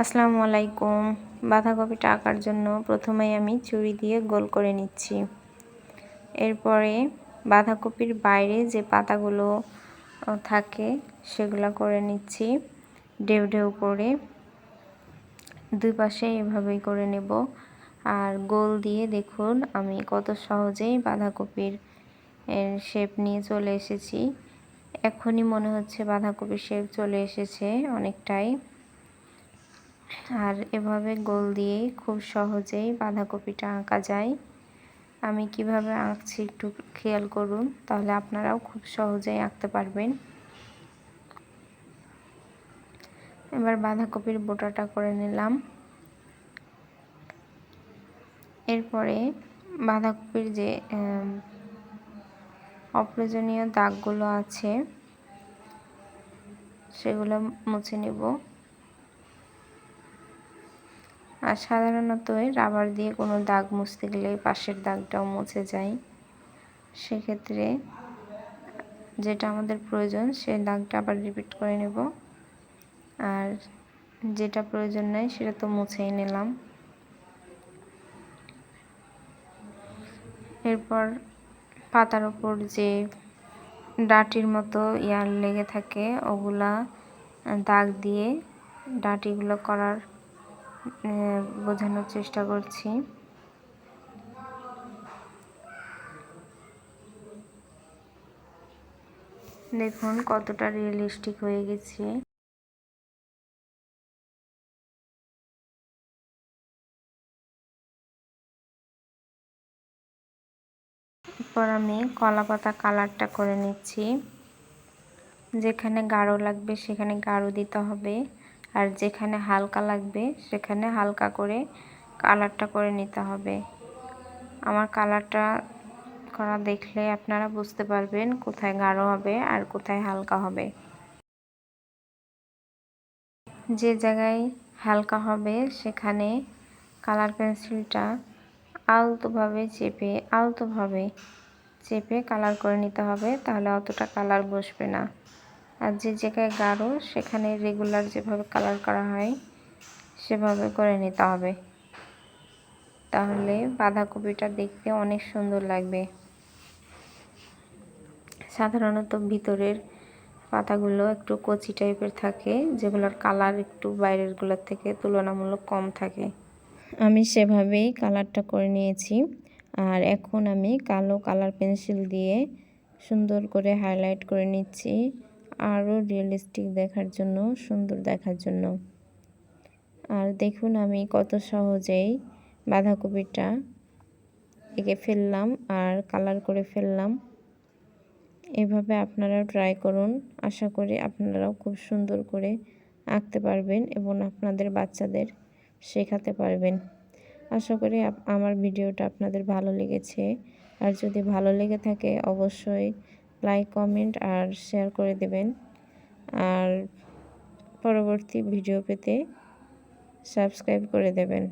আসসালামু আলাইকুম। বাঁধাকপিটা আঁকার জন্য প্রথমেই আমি চুরি দিয়ে গোল করে নিচ্ছি। এরপরে বাঁধাকপির বাইরে যে পাতাগুলো থাকে সেগুলো করে নিচ্ছি। ঢেউ ঢেউ করে দুই পাশে এভাবেই করে নেব। আর গোল দিয়ে দেখুন, আমি কত সহজেই বাঁধাকপির শেপ নিয়ে চলে এসেছি। এখনই মনে হচ্ছে বাঁধাকপির শেপ চলে এসেছে অনেকটাই। আর এভাবে গোল দিয়েই খুব সহজেই বাঁধাকপিটা আঁকা যায়। আমি কীভাবে আঁকছি একটু খেয়াল করুন, তাহলে আপনারাও খুব সহজেই আঁকতে পারবেন। এবার বাঁধাকপির বোটাটা করে নিলাম। এরপরে বাঁধাকপির যে অপ্রয়োজনীয় দাগগুলো আছে, সেগুলো মুছে নেব। আর সাধারণত রাবার দিয়ে কোনো দাগ মুছতে গেলে পাশের দাগটাও মুছে যায়। সেক্ষেত্রে যেটা আমাদের প্রয়োজন, সেই দাগটা আবার রিপিট করে নেব। আর যেটা প্রয়োজন নেই, সেটা তো মুছেই নিলাম। এরপর পাতার ওপর যে ডাটির মতো ইয়ার লেগে থাকে, ওগুলা দাগ দিয়ে ডাটিগুলো করার বোঝানোর চেষ্টা করছি। দেখুন, কতটা রিয়েলিস্টিক হয়ে গেছে। এরপর আমি কলা পাতা কালারটা করে নিচ্ছি। যেখানে গাঢ় লাগবে, সেখানে গাঢ় দিতে হবে। আর যেখানে হালকা লাগবে, সেখানে হালকা করে কালারটা করে নিতে হবে। আমার কালারটা করা দেখলে আপনারা বুঝতে পারবেন কোথায় গাঢ় হবে আর কোথায় হালকা হবে। যে জায়গায় হালকা হবে, সেখানে কালার পেন্সিলটা আলতোভাবে চেপে আলতোভাবে চেপে কালার করে নিতে হবে, তাহলে অতটা কালার বসবে না। আর যে জায়গায় গাঢ়, সেখানে রেগুলার যেভাবে কালার করা হয়, সেভাবে করে নিতে হবে। তাহলে বাঁধাকপিটা দেখতে অনেক সুন্দর লাগবে। সাধারণত ভিতরের পাতাগুলো একটু কচি টাইপের থাকে, যেগুলোর কালার একটু বাইরেরগুলোর থেকে তুলনামূলক কম থাকে। আমি সেভাবেই কালারটা করে নিয়েছি। আর এখন আমি কালো কালার পেন্সিল দিয়ে সুন্দর করে হাইলাইট করে নিচ্ছি। আরও রিয়েলিস্টিক দেখার জন্য, সুন্দর দেখার জন্য। আর দেখুন আমি কত সহজেই বাঁধাকপিটা এঁকে ফেললাম আর কালার করে ফেললাম। এভাবে আপনারাও ট্রাই করুন। আশা করি আপনারাও খুব সুন্দর করে আঁকতে পারবেন এবং আপনাদের বাচ্চাদের শেখাতে পারবেন। আশা করি আমার ভিডিওটা আপনাদের ভালো লেগেছে। আর যদি ভালো লেগে থাকে, অবশ্যই লাইক কমেন্ট আর শেয়ার করে দেবেন। আর পরবর্তী ভিডিও পেতে সাবস্ক্রাইব করে দেবেন।